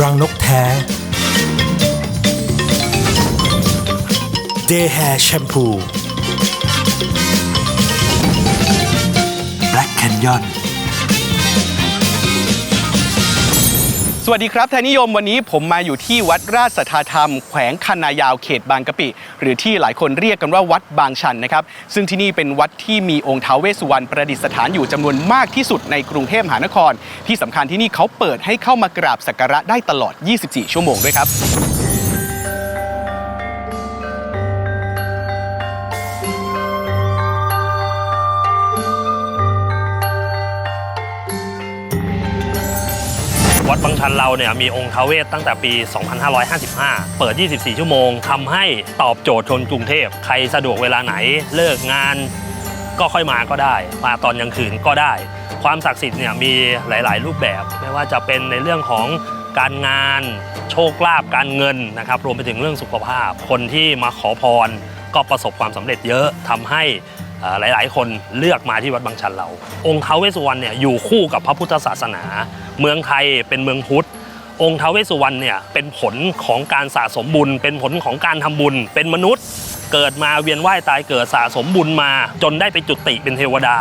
รังนกแท้เดย์แฮร์แชมพู Black Canyon สวัสดีครับทายนิยมวันนี้ผมมาอยู่ที่วัดราชสัทธาธรรม แขวงคันนายาวเขตบางกะปิ หรือที่หลายคนเรียกกันว่าวัดบางชันนะครับ ซึ่งที่นี่เป็นวัดที่มีองค์ท้าวเวสสุวรรณประดิษฐานอยู่จำนวนมากที่สุดในกรุงเทพมหานคร ที่สำคัญที่นี่เขาเปิดให้เข้ามากราบสักการะได้ตลอด 24 ชั่วโมงด้วยครับ บางชันเราเนี่ยมีองค์ทาวเวสตั้งแต่ปี 2555 เปิด 24 ชั่วโมงทำให้ตอบโจทย์คนกรุงเทพ ใครสะดวกเวลาไหนเลิกงานก็ค่อยมาก็ได้ มาตอนกลางคืนก็ได้ ความศักดิ์สิทธิ์เนี่ยมีหลาย ๆ รูปแบบ ไม่ว่าจะเป็นในเรื่องของการงาน โชคลาภการเงินนะครับ รวมไปถึงเรื่องสุขภาพ คนที่มาขอพรก็ประสบความสำเร็จเยอะทำให้หลาย ๆ คนเลือกมาที่วัดบางชันเรา องค์ท้าวเวสสุวรรณเนี่ยอยู่คู่กับพระพุทธศาสนา เมืองไทยเป็นเมืองพุทธองค์ท้าวเวสสุวรรณเนี่ยเป็นผลของการสะสมบุญ เป็นผลของการทำบุญ เป็นมนุษย์ เกิดมาเวียนว่ายตายเกิดสะสมบุญมา จนได้ไปจุติเป็นเทวดา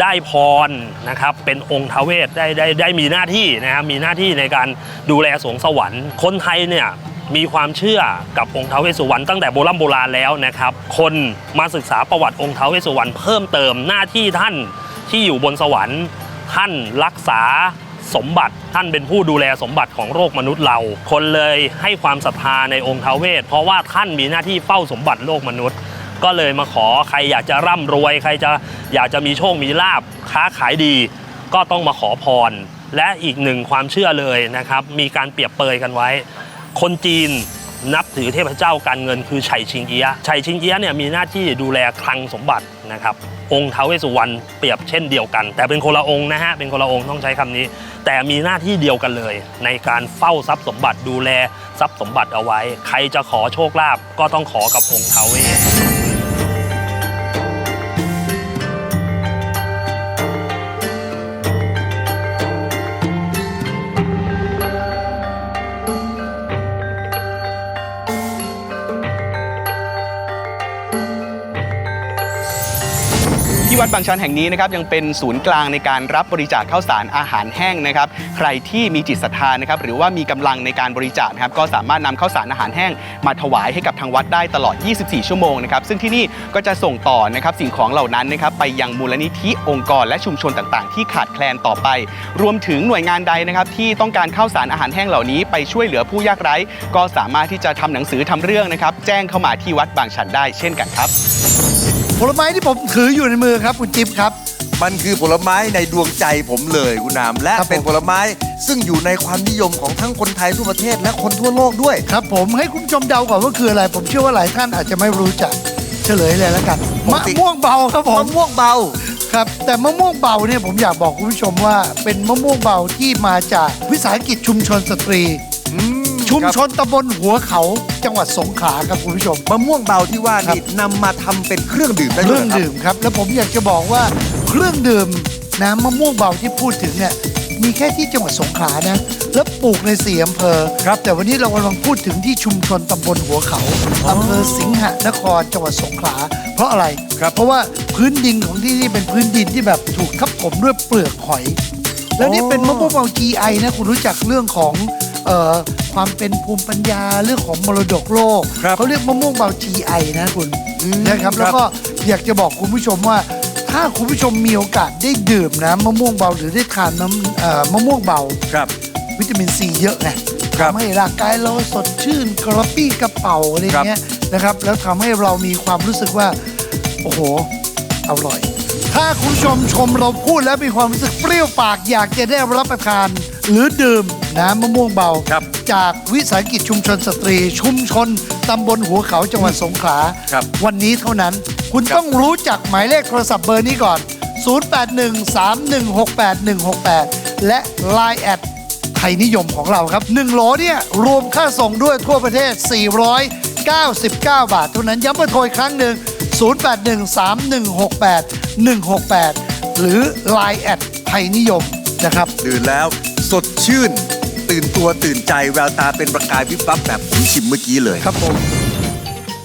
ได้พรนะครับเป็นองค์ท้าวเวสได้ได้ได้มีหน้าที่นะครับมีหน้าที่ในการดูแลสวงสวรรค์คนไทยเนี่ยมีความเชื่อกับองค์ท้าวเวสสุวรรณตั้งแต่โบราณโบราณแล้วนะครับ คนมาศึกษาประวัติองค์ท้าวเวสสุวรรณเพิ่มเติมหน้าที่ท่านที่อยู่บนสวรรค์ท่านรักษา สมบัติท่านเป็นผู้ดูแลสมบัติของโลกมนุษย์เรา คนเลยให้ความศรัทธาในองค์ท้าวเวสเพราะว่าท่านมีหน้าที่เฝ้าสมบัติโลกมนุษย์ ก็เลยมาขอใครอยากจะร่ำรวย ใครจะอยากจะมีโชคมีลาบค้าขายดี ก็ต้องมาขอพร และอีกหนึ่งความเชื่อเลยนะครับ มีการเปรียบเปรยกันไว้ คนจีน นับถือเทพเจ้าการเงินคือไฉชิงเอียะไฉชิงเอียะเนี่ยมีหน้าที่ดูแลคลังสมบัตินะครับ องค์ท้าวเวสสุวรรณเปรียบเช่นเดียวกัน แต่เป็นคนละองค์นะฮะเป็นคนละองค์ต้องใช้คำนี้ แต่มีหน้าที่เดียวกันเลย ในการเฝ้าทรัพย์สมบัติดูแลทรัพย์สมบัติเอาไว้ ใครจะขอโชคลาภก็ต้องขอกับองค์ท้าวเวส บางชันแห่งนี้นะครับยังเป็นศูนย์กลางในการรับบริจาคข้าวสารอาหารแห้งนะครับ ใครที่มีจิตศรัทธานะครับหรือว่ามีกำลังในการบริจาคนะครับก็สามารถนำข้าวสารอาหารแห้ง มาถวายให้กับทางวัดได้ตลอด 24 ชั่วโมงนะครับซึ่งที่นี่ก็จะส่งต่อนะครับสิ่งของเหล่านั้นนะครับไปยังมูลนิธิองค์กรและชุมชนต่างๆ ที่ขาดแคลนต่อไป รวมถึงหน่วยงานใดนะครับที่ต้องการข้าวสารอาหารแห้งเหล่านี้ไปช่วยเหลือผู้ยากไร้ ก็สามารถที่จะทำหนังสือทำเรื่องนะครับแจ้งเข้ามาที่วัดบางชันได้เช่นกันครับ ผลไม้ที่ผมถืออยู่ในมือครับคุณจิ๊บครับ มันคือผลไม้ในดวงใจผมเลยคุณนามและครับผม เป็นผลไม้ซึ่งอยู่ในความนิยมของทั้งคนไทยทั่วประเทศและคนทั่วโลกด้วย ครับผมให้คุณผู้ชมเดาก่อนว่าคืออะไร ผมเชื่อว่าหลายท่านอาจจะไม่รู้จักเฉลยเลยแล้วกันปกมะติ ม่วงเบาครับผม มะม่วงเบา ครับแต่มะม่วงเบาเนี่ยผมอยากบอกคุณผู้ชมว่า เป็นมะม่วงเบาที่มาจากวิสาหกิจชุมชนสตรีอืม ชุมครับชนตำบลหัวเขาจังหวัดสงขลาครับคุณผู้ชม มะม่วงเบาที่ว่าครับนี่นำมาทำเป็นเครื่องดื่มได้เคด้วยรื่องเหรอครับ ดื่มครับ แล้วผมอยากจะบอกว่าเครื่องดื่มน้ำมะม่วงเบาที่พูดถึงเนี่ยมีแค่ที่จังหวัดสงขลานะ แล้วปลูกในสี่อำเภอครับ แต่วันนี้เรากำลังพูดถึงที่ชุมชนตำบลหัวเขาอำเภอสิงหนครจังหวัดสงขลาเพราะอะไรครับเพราะว่าพื้นดินของที่นี่เป็นพื้นดินที่แบบถูกทับถมด้วยเปลือกหอย แล้วนี่เป็นมะม่วงเบา GI นะคุณรู้จักเรื่องของ เอ่อความเป็นภูมิปัญญาเรื่องของมรดกโลก ครับเขาเรียกมะม่วงเบา GI นะคุณอืมนะครับแล้วก็อยากจะบอกคุณผู้ชมว่า ถ้าคุณผู้ชมมีโอกาสได้ดื่มนะมะม่วงเบาหรือได้ทานน้ำเอ่อมะม่วงเบา ครับ วิตามินซีเยอะไงครับทำให้ร่างกายเราสดชื่นกระปรี้กระเป๋าอะไรเงี้ยนะครับ แล้วทำให้เรามีความรู้สึกว่า โอ้โห อร่อย ถ้าคุณผู้ชมชมเราพูดแล้วมีความรู้สึกเปรี้ยวปากอยากจะได้รับประทาน หรือดื่ม น้ำมะม่วงเบา ครับจากวิสาหกิจชุมชนสตรี ชุมชนตำบลหัวเขาจังหวัดสงขลาครับวันนี้เท่านั้น คุณครับ ต้องรู้จักหมายเลขโทรศัพท์เบอร์นี้ก่อน 0813168168 และ Line แอดไทยนิยมของเราครับ 1โหลเนี่ย รวมค่าส่งด้วยทั่วประเทศ 499 บาท เท่านั้นย้ำเบอร์โทรอีกครั้งหนึ่ง 0813168168หรือ Line แอดไทยนิยมนะครับ ดื่มแล้วสดชื่น ตื่นตัวตื่นใจแววตาเป็นประกายวิบวับแบบผมชิมเมื่อกี้เลย ครับผม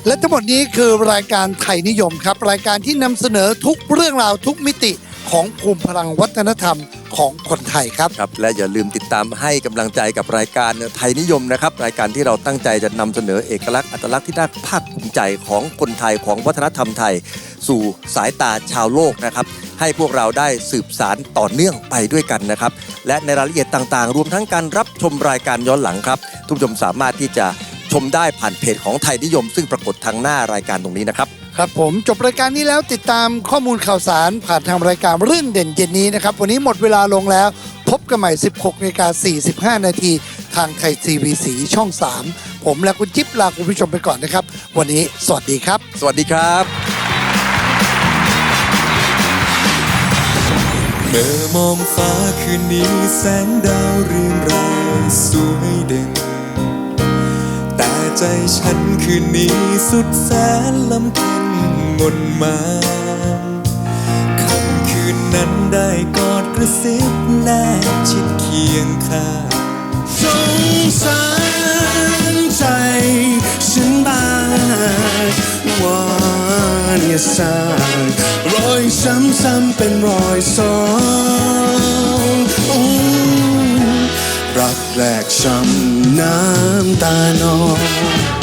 และทั้งหมดนี้คือรายการไทยนิยมครับ รายการที่นำเสนอทุกเรื่องราวทุกมิติของภูมิพลังวัฒนธรรมของคนไทยครับ ครับและอย่าลืมติดตามให้กำลังใจกับรายการไทยนิยมนะครับ รายการที่เราตั้งใจจะนำเสนอเอกลักษณ์อัตลักษณ์ที่น่าภาคภูมิใจของคนไทยของวัฒนธรรมไทย สู่สายตาชาวโลกนะครับ ให้พวกเราได้สืบสารต่อเนื่องไปด้วยกันนะครับ และในรายละเอียดต่างๆ รวมทั้งการรับชมรายการย้อนหลังครับทุกผู้ชมสามารถที่จะชมได้ผ่านเพจของไทยนิยม ซึ่งปรากฏทางหน้ารายการตรงนี้นะครับ ครับผมจบรายการนี้แล้วติดตามข้อมูลข่าวสารผ่านทางรายการเรื่องเด่นเย็นนี้นะครับ วันนี้หมดเวลาลงแล้ว พบกันใหม่ 16นาฬิกา45 นาทีทางไทยทีวีสีช่อง 3 ผมและคุณจิ๊บลาคุณผู้ชมไปก่อนนะครับ วันนี้สวัสดีครับ สวัสดีครับ เมื่อมองฟ้าคืนนี้แสงดาวเรืองรางสวยเด่น แต่ใจฉันคืนนี้สุดแสนลำเค็นงดมาค่ำคืนนั้นได้กอดกระซิบแนบชิดเคียงข้าสงสารใจฉันบ้างวอนอย่าสร้าง ช้ำช้ำๆเป็นรอยซ้อนอืมรักแรกช้ำน้ำตานอง